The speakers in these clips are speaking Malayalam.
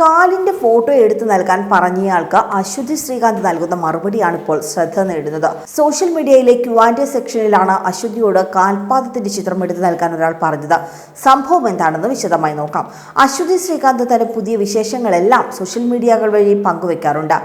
കാലിന്റെ ഫോട്ടോ എടുത്തു നൽകാൻ പറഞ്ഞയാൾക്ക് അശ്വതി ശ്രീകാന്ത് നൽകുന്ന മറുപടിയാണ് ഇപ്പോൾ ശ്രദ്ധ നേടുന്നത്. സോഷ്യൽ മീഡിയയിലെ ക്യു ആൻഡ് സെക്ഷനിലാണ് അശ്വതിയോട് കാൽപാദത്തിന്റെ ചിത്രം എടുത്തു നൽകാൻ ഒരാൾ പറഞ്ഞത്. സംഭവം എന്താണെന്ന് വിശദമായി നോക്കാം. അശ്വതി ശ്രീകാന്ത് തന്റെ പുതിയ വിശേഷങ്ങളെല്ലാം സോഷ്യൽ മീഡിയകൾ വഴി പങ്കുവെക്കാറുണ്ട്.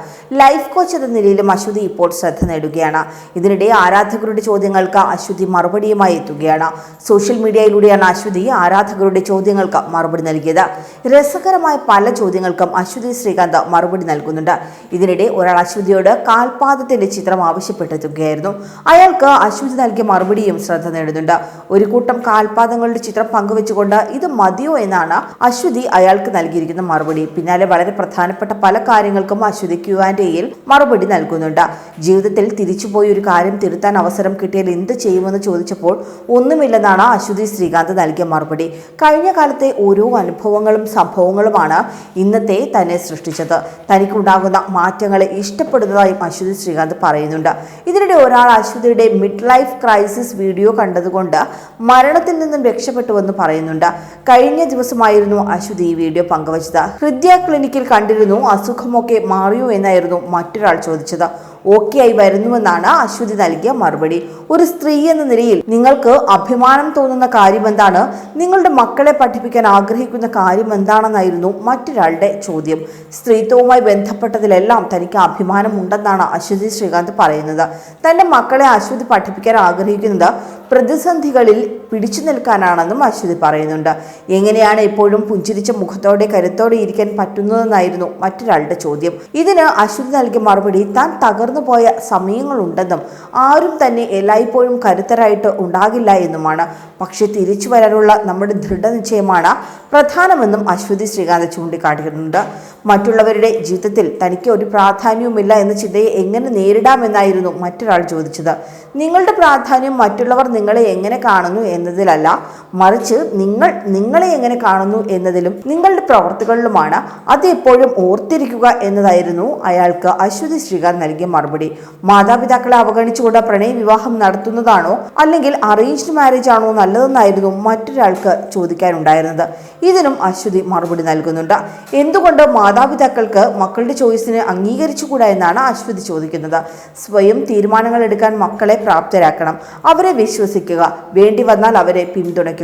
ലൈഫ് കോച്ച് എന്ന നിലയിലും അശ്വതി ഇപ്പോൾ ശ്രദ്ധ നേടുകയാണ്. ഇതിനിടെ ആരാധകരുടെ ചോദ്യങ്ങൾക്ക് അശ്വതി മറുപടിയുമായി എത്തുകയാണ്. സോഷ്യൽ മീഡിയയിലൂടെയാണ് അശ്വതി ആരാധകരുടെ ചോദ്യങ്ങൾക്ക് മറുപടി നൽകിയത്. രസകരമായ പല ചോദ്യങ്ങൾക്കും അശ്വതി ശ്രീകാന്ത് മറുപടി നൽകുന്നുണ്ട്. ഇതിനിടെ ഒരാൾ അശ്വതിയോട് കാൽപാദത്തിന്റെ ചിത്രം ആവശ്യപ്പെട്ടെത്തുകയായിരുന്നു. അയാൾക്ക് അശ്വതി നൽകിയ മറുപടിയും ശ്രദ്ധ നേടുന്നുണ്ട്. ഒരു കൂട്ടം കാൽപാദങ്ങളുടെ ചിത്രം പങ്കുവെച്ചുകൊണ്ട് ഇത് മതിയോ എന്നാണ് അശ്വതി അയാൾക്ക് നൽകിയിരിക്കുന്ന മറുപടി. പിന്നാലെ വളരെ പ്രധാനപ്പെട്ട പല കാര്യങ്ങൾക്കും അശ്വതി ക്യു ആൻഡ് എയിൽ മറുപടി നൽകുന്നുണ്ട്. ജീവിതത്തിൽ തിരിച്ചുപോയി ഒരു കാര്യം തിരുത്താൻ അവസരം കിട്ടിയാൽ എന്ത് ചെയ്യുമെന്ന് ചോദിച്ചപ്പോൾ ഒന്നുമില്ലെന്നാണ് അശ്വതി ശ്രീകാന്ത് നൽകിയ മറുപടി. കഴിഞ്ഞ കാലത്തെ ഓരോ അനുഭവങ്ങളും സംഭവങ്ങളുമാണ് ഇന്നത്തെ തന്നെ സൃഷ്ടിച്ചത്. തനിക്കുണ്ടാകുന്ന മാറ്റങ്ങളെ ഇഷ്ടപ്പെടുന്നതായും അശ്വതി ശ്രീകാന്ത് പറയുന്നുണ്ട്. ഇതിനിടെ ഒരാൾ അശ്വതിയുടെ മിഡ് ലൈഫ് ക്രൈസിസ് വീഡിയോ കണ്ടതുകൊണ്ട് മരണത്തിൽ നിന്നും രക്ഷപ്പെട്ടുവെന്ന് പറയുന്നുണ്ട്. കഴിഞ്ഞ ദിവസമായിരുന്നു അശ്വതി ഈ വീഡിയോ പങ്കുവച്ചത്. ഹൃദയ ക്ലിനിക്കിൽ കണ്ടിരുന്നു അസുഖമൊക്കെ മാറിയോ എന്നായിരുന്നു മറ്റൊരാൾ ചോദിച്ചത്. ഓക്കെ ആയി വരുന്നുവെന്നാണ് അശ്വതി നൽകിയ മറുപടി. ഒരു സ്ത്രീ എന്ന നിലയിൽ നിങ്ങൾക്ക് അഭിമാനം തോന്നുന്ന കാര്യം എന്താണ്? നിങ്ങളുടെ മക്കളെ പഠിപ്പിക്കാൻ ആഗ്രഹിക്കുന്ന കാര്യം എന്താണെന്നായിരുന്നു മറ്റൊരാളുടെ ചോദ്യം. സ്ത്രീത്വവുമായി ബന്ധപ്പെട്ടതിലെല്ലാം തനിക്ക് അഭിമാനമുണ്ടെന്നാണ് അശ്വതി ശ്രീകാന്ത് പറയുന്നത്. തന്റെ മക്കളെ അശ്വതി പഠിപ്പിക്കാൻ ആഗ്രഹിക്കുന്നത് പ്രതിസന്ധികളിൽ പിടിച്ചു നിൽക്കാനാണെന്നും അശ്വതി പറയുന്നുണ്ട്. എങ്ങനെയാണ് എപ്പോഴും പുഞ്ചിരിച്ച മുഖത്തോടെ കരുത്തോടെ ഇരിക്കാൻ പറ്റുന്നതെന്നായിരുന്നു മറ്റൊരാളുടെ ചോദ്യം. ഇതിന് അശ്വതി നൽകിയ മറുപടി താൻ തകർന്നു പോയ സമയങ്ങളുണ്ടെന്നും ആരും തന്നെ എല്ലായ്പ്പോഴും കരുത്തരായിട്ട് ഉണ്ടാകില്ല എന്നുമാണ്. പക്ഷെ തിരിച്ചു വരാനുള്ള നമ്മുടെ ദൃഢനിശ്ചയമാണ് പ്രധാനമെന്നും അശ്വതി ശ്രീകാന്ത് ചൂണ്ടിക്കാട്ടിയിട്ടുണ്ട്. മറ്റുള്ളവരുടെ ജീവിതത്തിൽ തനിക്ക് ഒരു പ്രാധാന്യവുമില്ല എന്ന ചിന്തയെ എങ്ങനെ നേരിടാമെന്നായിരുന്നു മറ്റൊരാൾ ചോദിച്ചത്. നിങ്ങളുടെ പ്രാധാന്യം മറ്റുള്ളവർ നിങ്ങളെ എങ്ങനെ കാണുന്നു എന്നതിലല്ല മറിച്ച് നിങ്ങൾ നിങ്ങളെ എങ്ങനെ കാണുന്നു എന്നതിലും നിങ്ങളുടെ പ്രവർത്തികളിലുമാണ് അത് എപ്പോഴും ഓർത്തിരിക്കുക എന്നതായിരുന്നു അയാൾക്ക് അശ്വതി ശ്രീകാന്ത് നൽകിയ മറുപടി. മാതാപിതാക്കളെ അവഗണിച്ചുകൊണ്ട് പ്രണയ വിവാഹം നടത്തുന്നതാണോ അല്ലെങ്കിൽ അറേഞ്ച്ഡ് മാരേജ് ആണോ നല്ലതെന്നായിരുന്നു മറ്റൊരാൾക്ക് ചോദിക്കാനുണ്ടായിരുന്നത്. ഇതിനും അശ്വതി മറുപടി നൽകുന്നുണ്ട്. എന്തുകൊണ്ട് മാതാപിതാക്കൾക്ക് മക്കളുടെ ചോയ്സിന് അംഗീകരിച്ചുകൂടാ എന്നാണ് അശ്വതി ചോദിക്കുന്നത്. സ്വയം തീരുമാനങ്ങൾ എടുക്കാൻ മക്കളെ പ്രാപ്തരാക്കണം. അവരെ വിശ്വസിക്കുക. വേണ്ടി വന്നാൽ അവരെ പിന്തുണയ്ക്കുക.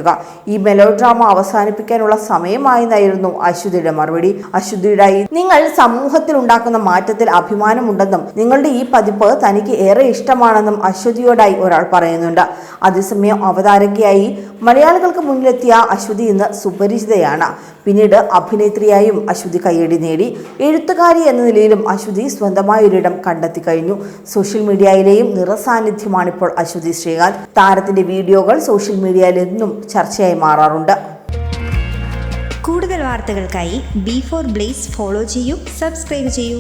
ഈ മെലോ ഡ്രാമ അവസാനിപ്പിക്കാനുള്ള സമയമായെന്നായിരുന്നു അശ്വതിയുടെ മറുപടി. അശ്വതിയുടെ നിങ്ങൾ സമൂഹത്തിൽ ഉണ്ടാക്കുന്ന മാറ്റത്തിൽ അഭിമാനമുണ്ടെന്നും നിങ്ങളുടെ ഈ പതിപ്പ് തനിക്ക് ഏറെ ഇഷ്ടമാണെന്നും അശ്വതിയോടായി ഒരാൾ പറയുന്നുണ്ട്. അതേസമയം അവതാരകയായി മലയാളികൾക്ക് മുന്നിലെത്തിയ അശ്വതി ഇന്ന് സുപരിചിതയാണ്. പിന്നീട് അഭിനേത്രിയായും അശ്വതി കയ്യടി നേടി. എഴുത്തുകാരി എന്ന നിലയിലും അശ്വതി സ്വന്തമായ ഒരിടം കണ്ടെത്തി കഴിഞ്ഞു. സോഷ്യൽ മീഡിയയിലെയും നിറസാന്നിധ്യമാണിപ്പോൾ അശ്വതി ശ്രീകാന്ത്. താരത്തിന്റെ വീഡിയോകൾ സോഷ്യൽ മീഡിയയിൽ എന്നും ചർച്ചയായി മാറാറുണ്ട്. കൂടുതൽ വാർത്തകൾക്കായി ബി ഫോർ ബ്ലേസ് ഫോളോ ചെയ്യൂ സബ്സ്ക്രൈബ് ചെയ്യൂ.